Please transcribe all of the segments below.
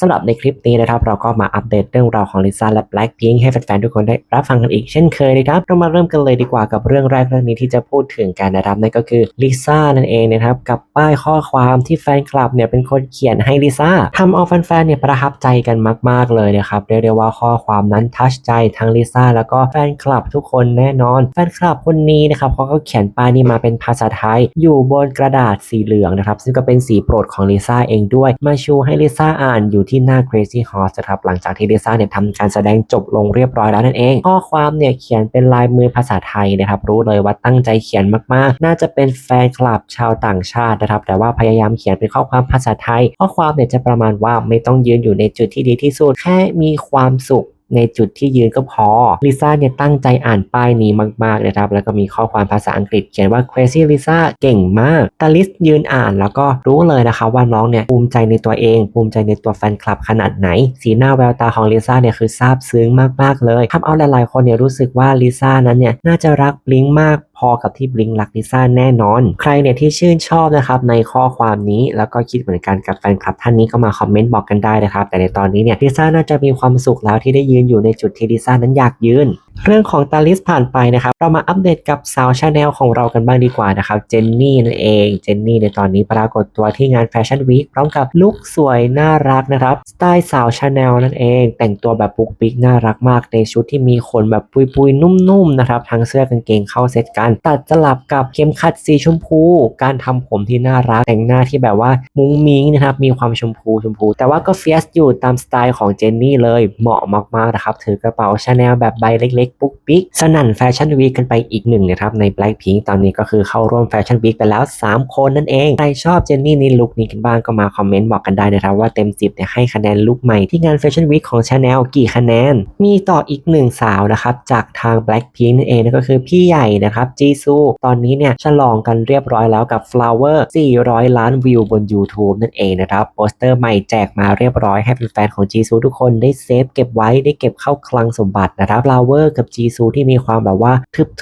สำหรับในคลิปนี้นะครับ เราก็มาอัปเดตเรื่องราวของลิซ่าและ Blackpink ให้แฟนๆทุกคนได้รับฟังกันอีกเช่นเคยนะครับ เรามาเริ่มกันเลยดีกว่ากับเรื่องแรกเรื่องนี้ที่จะพูดถึงการนะครับนั่นก็คือลิซ่านั่นเองนะครับกับป้ายข้อความที่แฟนคลับเนี่ยเป็นคนเขียนให้ลิซ่าทำเอาแฟนๆเนี่ยประทับใจกันมาก ๆเลยนะครับเรียกได้ว่าข้อความนั้นทัชใจทั้งลิซ่าแล้วก็แฟนคลับทุกคนแน่นอน แฟนคลับคนนี้นะครับเขาก็เขียนป้ายนี้มาเป็นภาษาไทย อยู่บนกระดาษสีเหลืองนะครับซึ่งก็เป็นสีโปรดของลิซ่าเองด้วย มาชูให้ลิซ่าอ่านอยู่ที่หน้า Crazy Horse นะครับหลังจากที่ลิซ่าเนี่ยทำการแสดงจบลงเรียบร้อยแล้วนั่นเอง ข้อความเนี่ยเขียนเป็นลายมือภาษาไทยนะครับรู้เลยว่าตั้งใจเขียนมากๆ น่าจะเป็นแฟนคลับชาวต่างชาตินะครับแต่ว่าพยายามเขียนเป็นข้อความภาษาไทย ข้อความเนี่ยจะประมาณว่าไม่ต้องยืนอยู่ในจุดที่ดีที่สุดแค่มีความสุข ในจุดที่ยืนก็พอลิซ่าเนี่ยตั้งใจอ่านป้ายนี้มากๆนะครับแล้วก็มีข้อความภาษาอังกฤษเขียนว่า crazy Lisa เก่งมากตาลิสยืนอ่านแล้วก็รู้เลยนะคะว่าน้องเนี่ยภูมิใจในตัวเอง ภูมิใจในตัวแฟนคลับขนาดไหน สีหน้าแววตาของลิซ่าเนี่ยคือซาบซึ้งมากๆเลยทำเอาหลายๆคนเนี่ยรู้สึกว่าลิซ่านั้นเนี่ยน่าจะรักบลิงมาก พอกับที่บลิงรักลิซ่าแน่นอน ใครเนี่ยที่ชื่นชอบนะครับในข้อความนี้แล้วก็คิดเหมือนกันกับแฟนคลับท่านนี้ก็มาคอมเมนต์บอกกันได้นะครับแต่ในตอนนี้เนี่ยลิซ่าน่าจะมีความสุขแล้วที่ได้ยืนอยู่ในจุดที่ลิซ่านั้นอยากยืน เรื่องของตาลิสผ่านไปนะครับ เรามาอัปเดตกับสาวชาแนลของเรากันบ้างดีกว่านะครับ เจนนี่นั่นเอง เจนนี่ในตอนนี้ปรากฏตัวที่งานแฟชั่นวีคพร้อมกับลุคสวยน่ารักนะครับ สไตล์สาวชาแนลนั่นเอง แต่งตัวแบบปุกปิกน่ารักมากในชุดที่มีขนแบบปุยๆ นุ่มๆนะครับ ทั้งเสื้อกางเกงเข้าเซตกัน ตัดสลับกับเข็มขัดสีชมพู การทำผมที่น่ารัก แต่งหน้าที่แบบว่ามุ้งมิ้งนะครับ มีความชมพูชมพู แต่ว่าก็เฟียสอยู่ตามสไตล์ของเจนนี่เลย เหมาะมากๆนะครับ ถือกระเป๋าชาแนลแบบใบเล็กๆปุ๊กปิ๊กสนั่นแฟชั่นวีคกันไปอีกหนึ่งนะครับใน Blackpink ตอนนี้ก็คือเข้าร่วมแฟชั่นวีคไปแล้ว 3 คนนั่นเอง ใครชอบเจนนี่ในลุคนี้กันบ้างก็มาคอมเมนต์บอกกันได้นะครับว่าเต็ม 10เนี่ยให้คะแนนลุคใหม่ที่งานแฟชั่นวีคของชาแนลกี่คะแนน มีต่ออีกหนึ่งสาวนะครับจากทาง Blackpink นั่นเองนั่นก็คือพี่ใหญ่นะครับจีซูตอนนี้เนี่ยฉลองกันเรียบร้อยแล้วกับ Flower 400 ล้านวิวบน YouTube นั่นเองนะครับโปสเตอร์ใหม่แจกมาเรียบร้อยให้แฟนๆของจีซูทุกคนได้เซฟเก็บไว้ได้เก็บเข้าคลังสมบัตินะครับ Flower กับจีซูที่มีความแบบว่า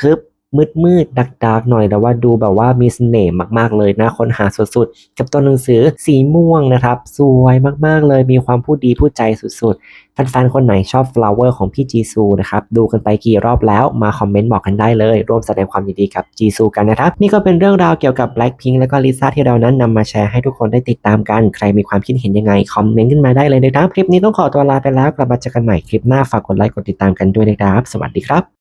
ทึบๆ มืดมืดดักดักๆหน่อยแต่ว่าดูแบบว่ามีเสน่ห์มากๆเลยนะค้นหาสุดๆ กับตัวหนังสือสีม่วงนะครับ สวยมากๆเลยมีความพูดดีพูดใจสุดๆแฟนๆคนไหนชอบ flower ของพี่จีซูนะครับดูกันไปกี่รอบแล้วมาคอมเมนต์บอกกันได้เลย ร่วมแสดงความยินดีกับจีซูกันนะครับ นี่ก็เป็นเรื่องราวเกี่ยวกับ Blackpink แล้วก็ลิซ่าที่เรานั้นนำมาแชร์ให้ทุกคนได้ติดตามกัน ใครมีความคิดเห็นยังไงคอมเมนต์ขึ้นมาได้เลยนะครับคลิปนี้ต้องขอตัวลาไปแล้วกลับมาเจอกันใหม่คลิปหน้าฝากกดไลค์กดติดตามกันด้วยนะครับ สวัสดีครับ